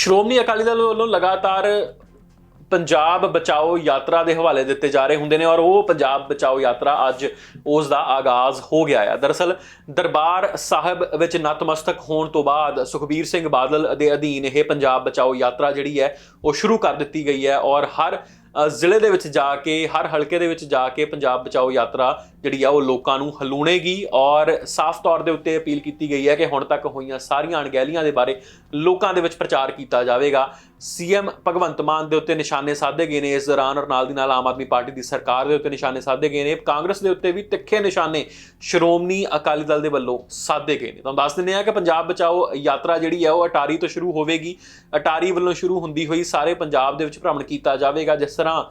ਸ਼੍ਰੋਮਣੀ ਅਕਾਲੀ ਦਲ ਵੱਲੋਂ ਲਗਾਤਾਰ ਪੰਜਾਬ ਬਚਾਓ ਯਾਤਰਾ ਦੇ ਹਵਾਲੇ ਦਿੱਤੇ ਜਾ ਰਹੇ ਹੁੰਦੇ ਨੇ ਔਰ ਉਹ ਪੰਜਾਬ ਬਚਾਓ ਯਾਤਰਾ ਅੱਜ ਉਸ ਦਾ ਆਗਾਜ਼ ਹੋ ਗਿਆ ਹੈ ਦਰਅਸਲ, ਦਰਬਾਰ ਸਾਹਿਬ ਵਿੱਚ ਨਤਮਸਤਕ ਹੋਣ ਤੋਂ ਬਾਅਦ ਸੁਖਬੀਰ ਸਿੰਘ ਬਾਦਲ ਦੇ ਅਧੀਨ ਇਹ ਪੰਜਾਬ ਬਚਾਓ ਯਾਤਰਾ ਜਿਹੜੀ ਹੈ, ਉਹ ਸ਼ੁਰੂ ਕਰ ਦਿੱਤੀ ਗਈ ਹੈ ਔਰ ਹਰ ਜ਼ਿਲ੍ਹੇ ਦੇ ਵਿੱਚ ਜਾ ਕੇ, ਹਰ ਹਲਕੇ ਦੇ ਵਿੱਚ ਜਾ ਕੇ ਪੰਜਾਬ ਬਚਾਓ ਯਾਤਰਾ ਜਿਹੜੀ ਆ ਉਹ ਲੋਕਾਂ ਨੂੰ ਹਲੂਣੇਗੀ ਔਰ ਸਾਫ਼ ਤੌਰ ਦੇ ਉੱਤੇ ਅਪੀਲ ਕੀਤੀ ਗਈ ਹੈ ਕਿ ਹੁਣ ਤੱਕ ਹੋਈਆਂ ਸਾਰੀਆਂ ਅਣਗਹਿਲੀਆਂ ਦੇ ਬਾਰੇ ਲੋਕਾਂ ਦੇ ਵਿੱਚ ਪ੍ਰਚਾਰ ਕੀਤਾ ਜਾਵੇਗਾ। ਸੀਐਮ ਭਗਵੰਤ ਮਾਨ ਦੇ ਉੱਤੇ ਨਿਸ਼ਾਨੇ ਸਾਧੇ ਗਏ ਨੇ, ਇਸ ਦੌਰਾਨ ਔਰ ਨਾਲ ਦੀ ਨਾਲ ਆਮ ਆਦਮੀ ਪਾਰਟੀ ਦੀ ਸਰਕਾਰ ਦੇ ਉੱਤੇ ਨਿਸ਼ਾਨੇ ਸਾਧੇ ਗਏ ਨੇ, ਕਾਂਗਰਸ ਦੇ ਉੱਤੇ ਵੀ ਤਿੱਖੇ ਨਿਸ਼ਾਨੇ ਸ਼੍ਰੋਮਣੀ ਅਕਾਲੀ ਦਲ ਦੇ ਵੱਲੋਂ ਸਾਧੇ ਗਏ ਨੇ। ਤੁਹਾਨੂੰ ਦੱਸ ਦਿੰਦੇ ਆ ਕਿ ਪੰਜਾਬ ਬਚਾਓ ਯਾਤਰਾ ਜਿਹੜੀ ਹੈ ਉਹ ਅਟਾਰੀ ਤੋਂ ਸ਼ੁਰੂ ਹੋਵੇਗੀ। ਅਟਾਰੀ ਵੱਲੋਂ ਸ਼ੁਰੂ ਹੁੰਦੀ ਹੋਈ ਸਾਰੇ ਪੰਜਾਬ ਦੇ ਵਿੱਚ ਭ੍ਰਮਣ ਕੀਤਾ ਜਾਵੇਗਾ, ਜਿਸ ਤਰ੍ਹਾਂ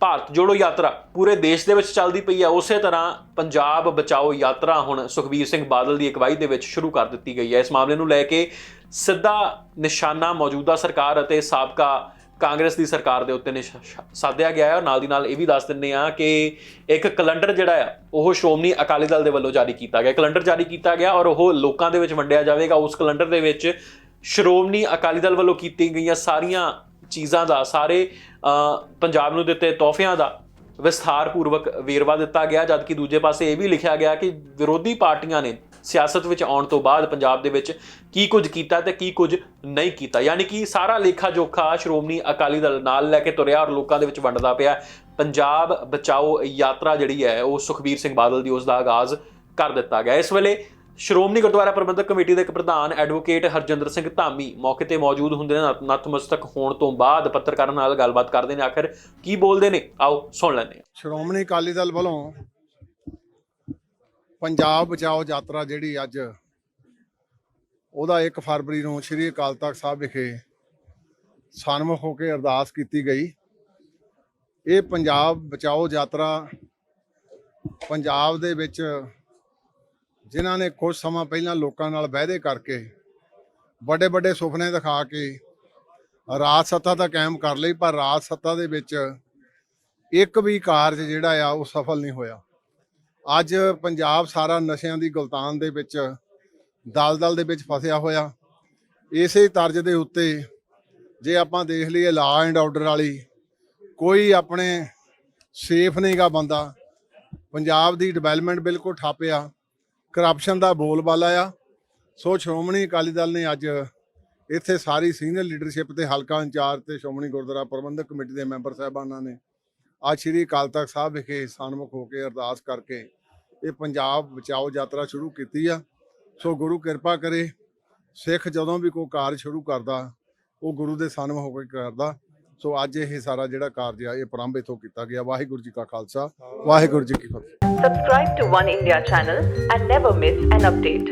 ਭਾਰਤ ਜੋੜੋ ਯਾਤਰਾ ਪੂਰੇ ਦੇਸ਼ ਦੇ ਵਿੱਚ ਚੱਲਦੀ ਪਈ ਹੈ, ਉਸੇ ਤਰ੍ਹਾਂ ਪੰਜਾਬ ਬਚਾਓ ਯਾਤਰਾ ਹੁਣ ਸੁਖਬੀਰ ਸਿੰਘ ਬਾਦਲ ਦੀ ਅਗਵਾਈ ਦੇ ਵਿੱਚ ਸ਼ੁਰੂ ਕਰ ਦਿੱਤੀ ਗਈ ਹੈ। ਇਸ ਮਾਮਲੇ ਨੂੰ ਲੈ ਕੇ ਸਿੱਧਾ ਨਿਸ਼ਾਨਾ ਮੌਜੂਦਾ ਸਰਕਾਰ ਅਤੇ ਸਾਬਕਾ ਕਾਂਗਰਸ ਦੀ ਸਰਕਾਰ ਦੇ ਉੱਤੇ ਨਿਸ਼- ਸਾਧਿਆ ਗਿਆ ਹੈ। ਔਰ ਨਾਲ ਦੀ ਨਾਲ ਇਹ ਵੀ ਦੱਸ ਦਿੰਦੇ ਆ ਕਿ ਇੱਕ ਕੈਲੰਡਰ ਜਿਹੜਾ ਆ ਉਹ ਸ਼੍ਰੋਮਣੀ ਅਕਾਲੀ ਦਲ ਦੇ ਵੱਲੋਂ ਜਾਰੀ ਕੀਤਾ ਗਿਆ। ਕੈਲੰਡਰ ਜਾਰੀ ਕੀਤਾ ਗਿਆ ਔਰ ਉਹ ਲੋਕਾਂ ਦੇ ਵਿੱਚ ਵੰਡਿਆ ਜਾਵੇਗਾ। ਉਸ ਕੈਲੰਡਰ ਦੇ ਵਿੱਚ ਸ਼੍ਰੋਮਣੀ ਅਕਾਲੀ ਦਲ ਵੱਲੋਂ ਕੀਤੀ ਗਈਆਂ ਸਾਰੀਆਂ ਚੀਜ਼ਾਂ ਦਾ, ਸਾਰੇ ਪੰਜਾਬ ਨੂੰ ਦਿੱਤੇ ਤੋਹਫਿਆਂ ਦਾ ਵਿਸਥਾਰ ਪੂਰਵਕ ਵੇਰਵਾ ਦਿੱਤਾ ਗਿਆ, ਜਦਕਿ ਦੂਜੇ ਪਾਸੇ ਇਹ ਵੀ ਲਿਖਿਆ ਗਿਆ ਕਿ ਵਿਰੋਧੀ ਪਾਰਟੀਆਂ ਨੇ ਸਿਆਸਤ ਵਿੱਚ ਆਉਣ ਤੋਂ ਬਾਅਦ ਪੰਜਾਬ ਦੇ ਵਿੱਚ ਕੀ ਕੁਝ ਕੀਤਾ ਤੇ ਕੀ ਕੁਝ ਨਹੀਂ ਕੀਤਾ। ਯਾਨੀ ਕਿ ਸਾਰਾ ਲੇਖਾ ਜੋਖਾ ਸ਼੍ਰੋਮਣੀ ਅਕਾਲੀ ਦਲ ਨਾਲ ਲੈ ਕੇ ਤੁਰਿਆ ਔਰ ਲੋਕਾਂ ਦੇ ਵਿੱਚ ਵੰਡਦਾ ਪਿਆ। ਪੰਜਾਬ ਬਚਾਓ ਯਾਤਰਾ ਜਿਹੜੀ ਹੈ, ਉਹ ਸੁਖਬੀਰ ਸਿੰਘ ਬਾਦਲ ਦੀ ਉਸ ਦਾ ਆਗਾਜ਼ ਕਰ ਦਿੱਤਾ ਗਿਆ। ਇਸ ਵੇਲੇ ਸ਼੍ਰੋਮਣੀ ਗੁਰਦੁਆਰਾ ਪ੍ਰਬੰਧਕ ਕਮੇਟੀ ਦੇ ਇੱਕ ਪ੍ਰਧਾਨ ਐਡਵੋਕੇਟ ਹਰਜਿੰਦਰ ਸਿੰਘ ਧਾਮੀ ਮੌਕੇ ਤੇ ਮੌਜੂਦ ਹੁੰਦੇ ਨੇ ਨਤਮਸਤਕ ਹੋਣ ਤੋਂ ਬਾਅਦ ਪੱਤਰਕਾਰਾਂ ਨਾਲ ਗੱਲਬਾਤ ਕਰਦੇ ਨੇ। ਆਖਰ ਕੀ ਬੋਲਦੇ ਨੇ? ਆਓ ਸੁਣ ਲੈਂਦੇ ਹਾਂ। ਸ਼੍ਰੋਮਣੀ ਅਕਾਲੀ ਦਲ ਵੱਲੋਂ ਪੰਜਾਬ ਬਚਾਓ ਯਾਤਰਾ ਜਿਹੜੀ ਅੱਜ, ਉਹਦਾ 1 ਫਰਵਰੀ ਨੂੰ ਸ੍ਰੀ ਅਕਾਲ ਤਖਤ ਸਾਹਿਬ ਵਿਖੇ ਸਨਮੁਖ ਹੋ ਕੇ ਅਰਦਾਸ ਕੀਤੀ ਗਈ। ਇਹ ਪੰਜਾਬ ਬਚਾਓ ਯਾਤਰਾ ਪੰਜਾਬ ਦੇ ਵਿੱਚ ਜਿਨ੍ਹਾਂ ਨੇ ਕੁਝ ਸਮਾਂ ਪਹਿਲਾਂ ਲੋਕਾਂ ਨਾਲ ਵਾਅਦੇ ਕਰਕੇ ਵੱਡੇ ਵੱਡੇ ਸੁਪਨੇ ਦਿਖਾ ਕੇ ਰਾਜ ਸੱਤਾ ਤਾਂ ਕਾਇਮ ਕਰ ਲਈ, ਪਰ ਰਾਜ ਸੱਤਾ ਦੇ ਵਿੱਚ ਇੱਕ ਵੀ ਕਾਰਜ ਜਿਹੜਾ ਆ ਉਹ ਸਫਲ ਨਹੀਂ ਹੋਇਆ। ਅੱਜ ਪੰਜਾਬ ਸਾਰਾ ਨਸ਼ਿਆਂ ਦੀ ਗੁਲਤਾਨ ਦੇ ਵਿੱਚ, ਦਲਦਲ ਦੇ ਵਿੱਚ ਫਸਿਆ ਹੋਇਆ। ਇਸੇ ਤਰਜ਼ ਦੇ ਉੱਤੇ ਜੇ ਆਪਾਂ ਦੇਖ ਲਈਏ ਲਾ ਐਂਡ ਆਰਡਰ ਵਾਲੀ, ਕੋਈ ਆਪਣੇ ਸੇਫ ਨਹੀਂਗਾ ਬੰਦਾ। ਪੰਜਾਬ ਦੀ ਡਿਵੈਲਪਮੈਂਟ ਬਿਲਕੁਲ ਠਾਪਿਆ ਕਰਪਸ਼ਨ ਦਾ ਬੋਲਬਾਲਾ ਆ ਸੋ ਸ਼੍ਰੋਮਣੀ ਅਕਾਲੀ ਦਲ ਨੇ ਅੱਜ ਇੱਥੇ ਸਾਰੀ ਸੀਨੀਅਰ ਲੀਡਰਸ਼ਿਪ ਤੇ ਹਲਕਾ ਇੰਚਾਰਜ ਤੇ ਸ਼੍ਰੋਮਣੀ ਗੁਰਦੁਆਰਾ ਪ੍ਰਬੰਧਕ ਕਮੇਟੀ ਦੇ ਮੈਂਬਰ ਸਾਹਿਬਾਨਾਂ ਨੇ ਅੱਜ ਸ਼੍ਰੀ ਅਕਾਲ ਤਖਤ ਸਾਹਿਬ ਵਿਖੇ ਸਨਮੁਖ ਹੋ ਕੇ ਅਰਦਾਸ ਕਰਕੇ ਇਹ ਪੰਜਾਬ ਬਚਾਓ ਯਾਤਰਾ ਸ਼ੁਰੂ ਕੀਤੀ ਆ। ਸੋ ਗੁਰੂ ਕਿਰਪਾ ਕਰੇ, ਸਿੱਖ ਜਦੋਂ ਵੀ ਕੋਈ ਕਾਰਜ ਸ਼ੁਰੂ ਕਰਦਾ, ਉਹ ਗੁਰੂ ਦੇ ਸਨਮੁਖ ਹੋ ਕੇ ਕਰਦਾ। ਸੋ ਅੱਜ ਇਹ ਸਾਰਾ ਜਿਹੜਾ ਕਾਰਜ ਆ ਇਹ ਪ੍ਰਾਰੰਭ ਇਥੋਂ ਕੀਤਾ ਗਿਆ ਵਾਹਿਗੁਰੂ ਜੀ ਕਾ ਖਾਲਸਾ ਵਾਹਿਗੁਰੂ ਜੀ ਕੀ ਫਤਿਹ Subscribe to One India channel and never miss an update.